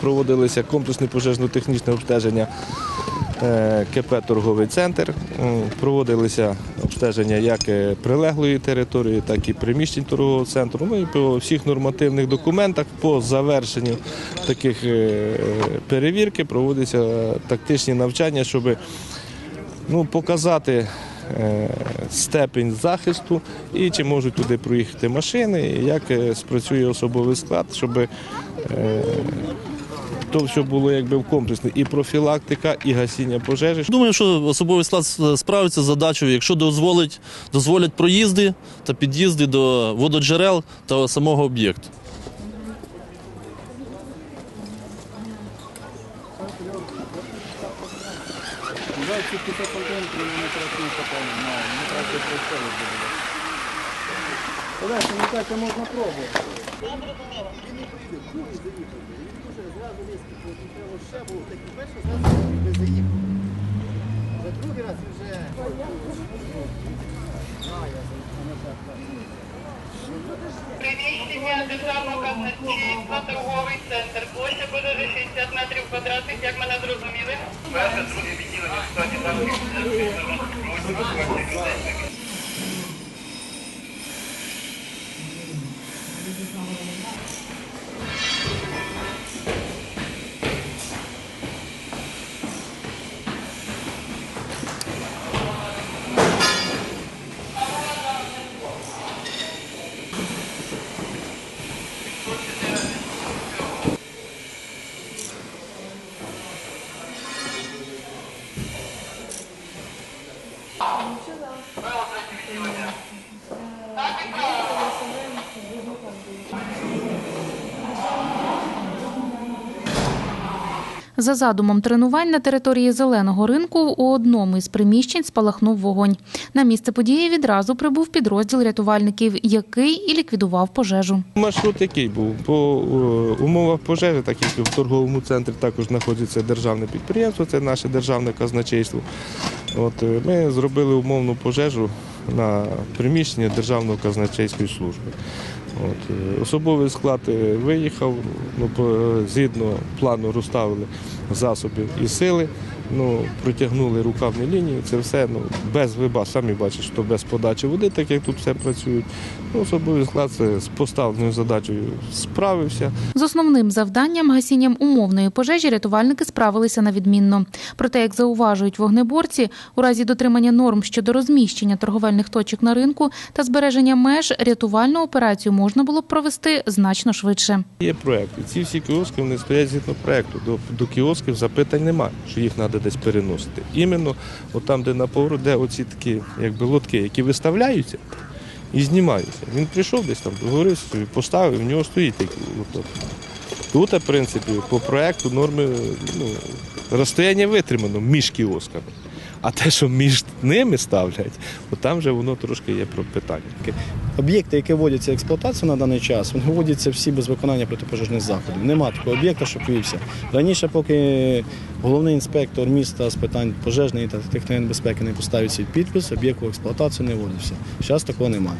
Проводилися комплексне пожежно-технічне обстеження е, КП Торговий центр. Проводилися обстеження як е, прилеглої території, так і приміщень торгового центру. Ну і по всіх нормативних документах по завершенню таких е, перевірки проводяться тактичні навчання, щоб ну, показати степень захисту і чи можуть туди проїхати машини, як спрацює особовий склад, щоб то все було якби в комплексі і профілактика, і гасіння пожежі. Думаю, що особовий склад справиться з задачею, якщо дозволить, дозволять проїзди та під'їзди до вододжерел та самого об'єкту. Приміщення державного казначейства, торговий центр. Площа буде 60 метрів квадратних, як мене зрозуміли. Перше, друге відділення, кстати, За задумом тренувань на території зеленого ринку у одному із приміщень спалахнув вогонь. На місце події відразу прибув підрозділ рятувальників, який і ліквідував пожежу. Маршрут який був? По е, умовах пожежі, так як в торговому центрі також знаходиться державне підприємство, це наше державне казначейство. От, е, ми зробили умовну пожежу на приміщення Державної казначейської служби. От, е, особовий склад е, виїхав, ну, згідно плану розставили засоби і сили, ну, протягнули рукавні лінії, це все ну, без виба, самі бачите, що без подачі води, так як тут все працюють. Ну, особовий склад це з поставленою задачею справився. З основним завданням гасінням умовної пожежі рятувальники справилися на відмінно. Проте, як зауважують вогнеборці, у разі дотримання норм щодо розміщення торговельних точок на ринку та збереження меж рятувальну операцію можна було б провести значно швидше. Є проєкт. І ці всі кіоски вони стоять згідно проєкту. До, до кіосків запитань немає, що їх треба десь переносити. Іменно там, де на поворот, де оці такі якби, лотки, які виставляються і знімаються. Він прийшов десь там, договорився поставив, в нього стоїть такий лоток. Тут, в принципі, по проєкту норми ну, розстояння витримано між кіосками. А те, що між ними ставлять, от там вже воно трошки є про питання. Об'єкти, які вводяться в експлуатацію на даний час, вони вводяться всі без виконання протипожежних заходів. Нема такого об'єкта, щоб вівся. Раніше, поки головний інспектор міста з питань пожежної та технічної безпеки не поставив свій підпис, об'єкт в експлуатацію не вводився. Зараз такого немає.